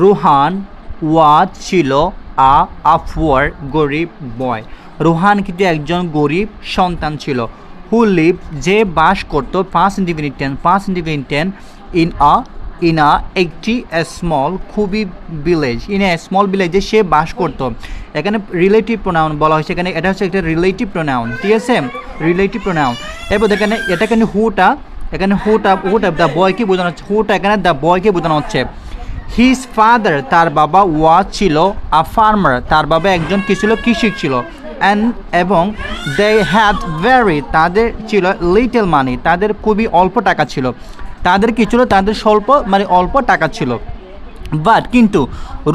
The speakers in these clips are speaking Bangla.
রুহান ওয়াজ ছিল আ আফওয়ার গরিব বয়। রুহান কিন্তু একজন গরিব সন্তান ছিল। হু লিভ যে বাস করত, পাঁচ ইন্ডিভিনিট টেন পাঁচ indefinite ten in a in a একটি স্মল খুবই ভিলেজ ইন এ স্মল ভিলেজে সে বাস করত। এখানে রিলেটিভ প্রোনাউন বলা হয়েছে, এখানে এটা হচ্ছে একটা রিলেটিভ প্রোনাউন ঠিক আছে? রিলেটিভ প্রোনাউন এরপর এখানে এটা কিন্তু হুটা এখানে হুটা হুটা দ্য বয়কে বোঝানো হচ্ছে হুটা এখানে দ্য বয়কে বোঝানো হচ্ছে। হিজ ফাদার তার বাবা ওয়াজ ছিল আ ফার্মার তার বাবা একজন কি ছিল? কৃষক ছিল। অ্যান্ড এবং দে হ্যাড ভেরি তাদের ছিল লিটল মানি তাদের খুবই অল্প টাকা ছিল। তাদের কি ছিল? তাদের স্বল্প মানে অল্প টাকা ছিল। বাট কিন্তু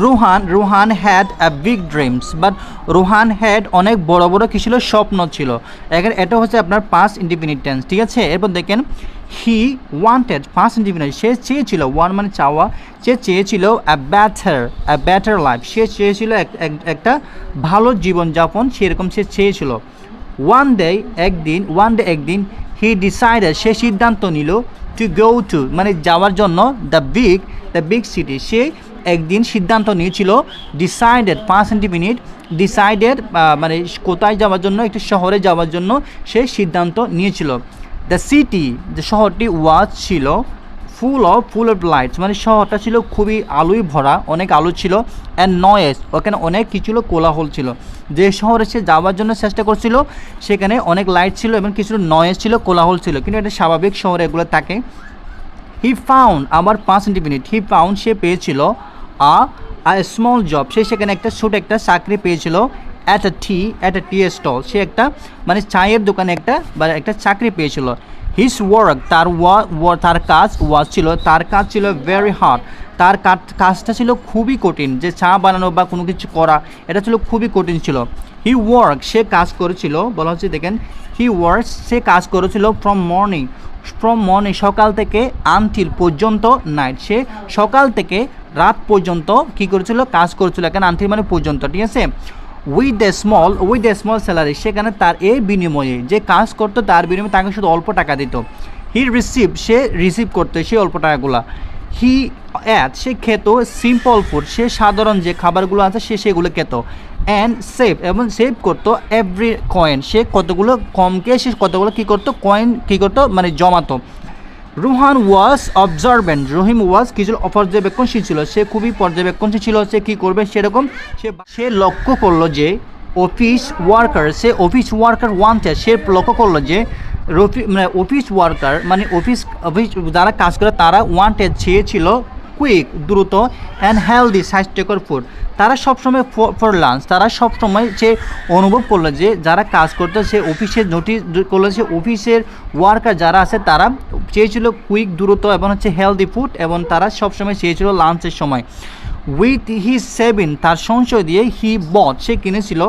Ruhan Ruhan had a big dreams but Ruhan had অনেক বড় বড় কি ছিল? স্বপ্ন ছিল। এখানে এটা হচ্ছে আপনার পাঁচ ইন্ডিপেন্ডেন্ট টেন্স ঠিক আছে? এরপর দেখেন হি ওয়ান্টেড পাঁচ ইন্ডিপেন্ডেন্ট সে চেয়েছিল ওয়ান মানে চাওয়া, সে চেয়েছিল a better a better life সে চেয়েছিল এক- এক- একটা ভালো জীবনযাপন, সেরকম সে চেয়েছিল। ওয়ান ডে একদিন ওয়ান ডে একদিন হি ডিসাইডেড সে সিদ্ধান্ত নিল টু গো টু মানে যাওয়ার জন্য the big the big city সে একদিন সিদ্ধান্ত নিয়েছিল ডিসাইডেড পাঁচ মিনিট ডিসাইডেড মানে কোথায় যাওয়ার জন্য, একটি শহরে যাওয়ার জন্য, সে সিদ্ধান্ত নিয়েছিল। দ্য সিটি যে শহরটি ওয়াজ ছিল full of full of lights মানে শহরটা ছিল খুবই আলোয় ভরা, অনেক আলো ছিল অ্যান্ড নয়েস ওখানে অনেক কিছু কোলাহল ছিল। যে শহরে সে যাওয়ার জন্য চেষ্টা করছিল, সেখানে অনেক লাইট ছিল এবং কিছু নয়েস ছিল, কোলাহল ছিল। কিন্তু এটা স্বাভাবিক শহরে এগুলো থাকে। হি ফাউন্ড আবার পাঁচ মিনিট হি ফাউন্ড সে পেয়েছিল, আ আ স্মল জব সে সেখানে একটা ছোট একটা চাকরি পেয়েছিল। At a tea at a tea stall সে একটা মানে চায়ের দোকানে একটা, বা একটা চাকরি পেয়েছিল। হিস ওয়ার্ক তার ওয়া তার কাজ ওয়াজ ছিল, তার কাজ ছিল ভেরি হার্ড তার কাজটা ছিল খুবই কঠিন, যে চা বানানো বা কোনো কিছু করা, এটা ছিল খুবই কঠিন ছিল। হি ওয়ার্ক সে কাজ করেছিল, বলা হচ্ছে, দেখেন হি ওয়ার্ক সে কাজ করেছিল ফ্রম মর্নিং ফ্রম মর্নিং সকাল থেকে আনটিল পর্যন্ত নাইট সে সকাল থেকে রাত পর্যন্ত কি করেছিল? কাজ করেছিল এখানে আনটিল মানে পর্যন্ত, ঠিক আছে? With the small with the small salary সেখানে তার এই বিনিময়ে যে কাজ করতো, তার বিনিময়ে তাকে শুধু অল্প টাকা দিত। হি রিসিভ সে রিসিভ করতো সেই অল্প টাকাগুলা। হি অ্যাট সে খেত সিম্পল ফুড সে সাধারণ যে খাবারগুলো আছে, সে সেগুলো খেত। অ্যান্ড সেভ এবং সেভ করতো এভরি কয়েন সে কতগুলো কমকে, সে কতগুলো কী করতো? কয়েন কী করতো? মানে জমাতো। রুহান ওয়াজ অবজারভেন্ট রহিম ওয়াজ কিছু পর্যবেক্ষণশীল ছিল, সে খুবই পর্যবেক্ষণশীল ছিল, সে কী করবে সেরকম সে সে লক্ষ্য করল যে অফিস ওয়ার্কার সে অফিস ওয়ার্কার ওয়ান্টেড সে লক্ষ্য করল যে রফি মানে অফিস ওয়ার্কার মানে অফিস অফিস যারা কাজ করে তারা ওয়ান্টেড চেয়েছিল কুইক দ্রুত অ্যান্ড হেলদি স্বাস্থ্যকর ফুড তারা সবসময় ফর লাঞ্চ তারা সবসময় যে অনুভব করল যে যারা কাজ করতো, সে অফিসের নোটিস করল সে অফিসের ওয়ার্কার যারা আছে, তারা চেয়েছিল কুইক দ্রুত এবং হচ্ছে হেলদি ফুড এবং তারা সবসময় চেয়েছিল লাঞ্চের সময়। উইথ হি সেভিন তার সঞ্চয় দিয়ে হি বট সে কিনেছিল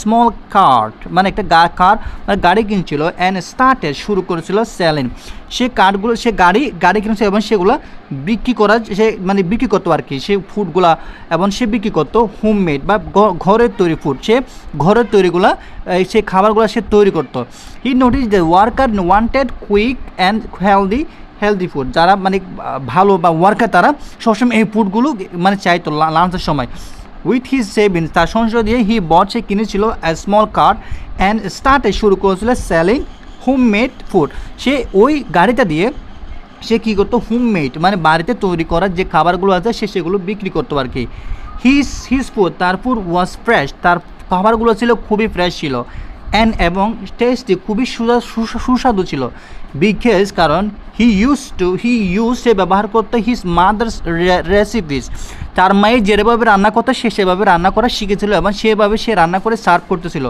স্মল কার্ট মানে একটা গা কার মানে গাড়ি কিনছিল অ্যান্ড স্টার্টে শুরু করেছিল সেলিং সে কার্ডগুলো সে গাড়ি গাড়ি কিনেছিল এবং সেগুলো বিক্রি করা, সে মানে বিক্রি করতো আর কি। সে ফুডগুলা এবং সে বিক্রি করতো হোমমেড বা ঘরের তৈরি ফুড সে ঘরের তৈরিগুলা সে খাবারগুলো সে তৈরি করতো। He notice the worker wanted quick and healthy healthy food যারা মানে ভালো বা ওয়ার্কার তারা সবসময় এই ফুডগুলো মানে চাইতো লাঞ্চের সময়। উইথ হিজ সেভিংস তার সঞ্চয় দিয়ে হি বট সে কিনেছিল স্মল কার অ্যান্ড স্টার্টে শুরু করেছিল সেলিং হোমমেড ফুড সে ওই গাড়িটা দিয়ে সে কী করতো? হোমমেড মানে বাড়িতে তৈরি করার যে খাবারগুলো আছে, সে সেগুলো বিক্রি করতো আর কি। হিস হিস ফুড তার ফুড ওয়াজ ফ্রেশ তার খাবারগুলো ছিল খুবই ফ্রেশ ছিল। অ্যান্ড এবং টেস্টি খুবই সুসা- সুসা- সুস্বাদু ছিল। বিকজ কারণ he use to he use সে ব্যবহার করতো হিজ মাদার্স রেসিপিস তার মায়ের যেভাবে রান্না করতো, সে সেভাবে রান্না করা শিখেছিল এবং সেভাবে সে রান্না করে সার্ভ করতেছিল।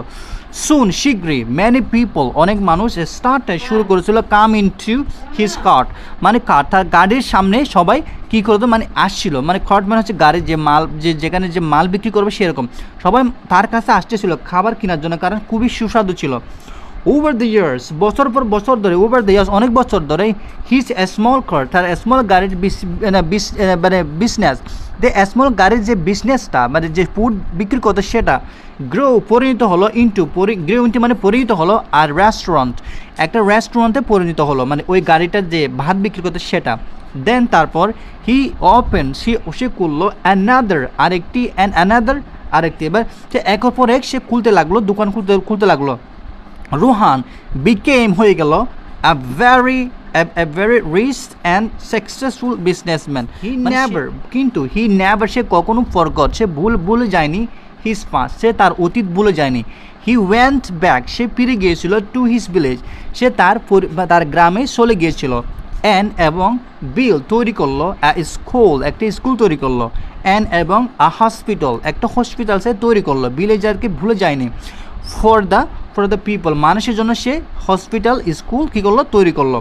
সুন শীঘ্রই ম্যানি পিপল অনেক মানুষ স্টার্ট শুরু করেছিল come in to his cart মানে কার তার গাড়ির সামনে সবাই কী করতো মানে আসছিল। মানে কার্ট মানে হচ্ছে গাড়ির যে মাল, যে, যেখানে যে মাল বিক্রি করবে সেরকম। সবাই তার কাছে আসতেছিল, খাবার কেনার জন্য, কারণ খুবই সুস্বাদু ছিল। ওভার দ্য ইয়ার্স বছর পর বছর ধরে ওভার দ্য ইয়ার্স অনেক বছর ধরে হিজ স্মল কার তার স্মল গাড়ির মানে বিজনেস যে স্মল গাড়ির যে বিজনেসটা মানে যে ফুড বিক্রি করতো সেটা গ্রো পরিণত হলো ইন্টু গ্রো ইন্টু মানে পরিণত হলো আর রেস্টুরেন্ট একটা রেস্টুরেন্টে পরিণত হলো মানে ওই গাড়িটার যে ভাত বিক্রি করতো সেটা। দেন তারপর হি ওপেন সে সে করল অ্যানাদার আরেকটি অ্যান্ড অ্যানাদার আরেকটি, এবার সে একের পর এক সে খুলতে লাগল, দোকান খুলতে খুলতে লাগল। রোহান বিকেম হয়ে গেল a very a very rich and successful businessman. He never কিন্তু হি নেভার সে কখনো ফরগট সে ভুল ভুলে যায়নি হিজ পাস সে তার অতীত ভুলে যায়নি। হি ওয়েন্ট ব্যাক সে ফিরে গিয়েছিল টু হিজ ভিলেজ সে তার তার গ্রামে চলে গিয়েছিল। অ্যান এবং বিল তৈরি করল স্কুল একটা স্কুল তৈরি করল। অ্যান এবং আ হসপিটাল একটা হসপিটাল সে তৈরি করল। ভিলেজারকে ভুলে যায়নি। For the for the people মানুষের জন্য সে হসপিটাল স্কুল কী করল? তৈরি করল।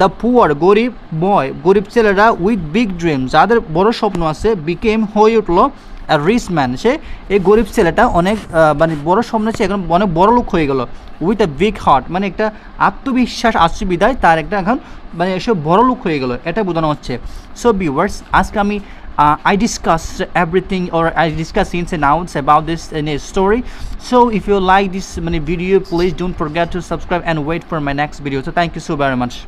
দ্য পুয়ার গরিব বয় গরিব ছেলেরা উইথ বিগ ড্রিম যাদের বড় স্বপ্ন আছে বিকেম হয়ে উঠল রিচ ম্যান সে এই গরিব ছেলেটা অনেক মানে বড় স্বপ্ন আছে, এখন অনেক বড় লোক হয়ে গেল উইথ আ বিগ হার্ট মানে একটা আত্মবিশ্বাস আসছে বিদায় তার একটা এখন মানে এসব বড় লোক হয়ে গেল। এটা বোঝানো হচ্ছে। সো ভিউয়ার্স আজকে আমি uh, I discuss everything or I discuss ins and outs about this in a story. So if you like this many video, please don't forget to subscribe and wait for my next video. So thank you so very much.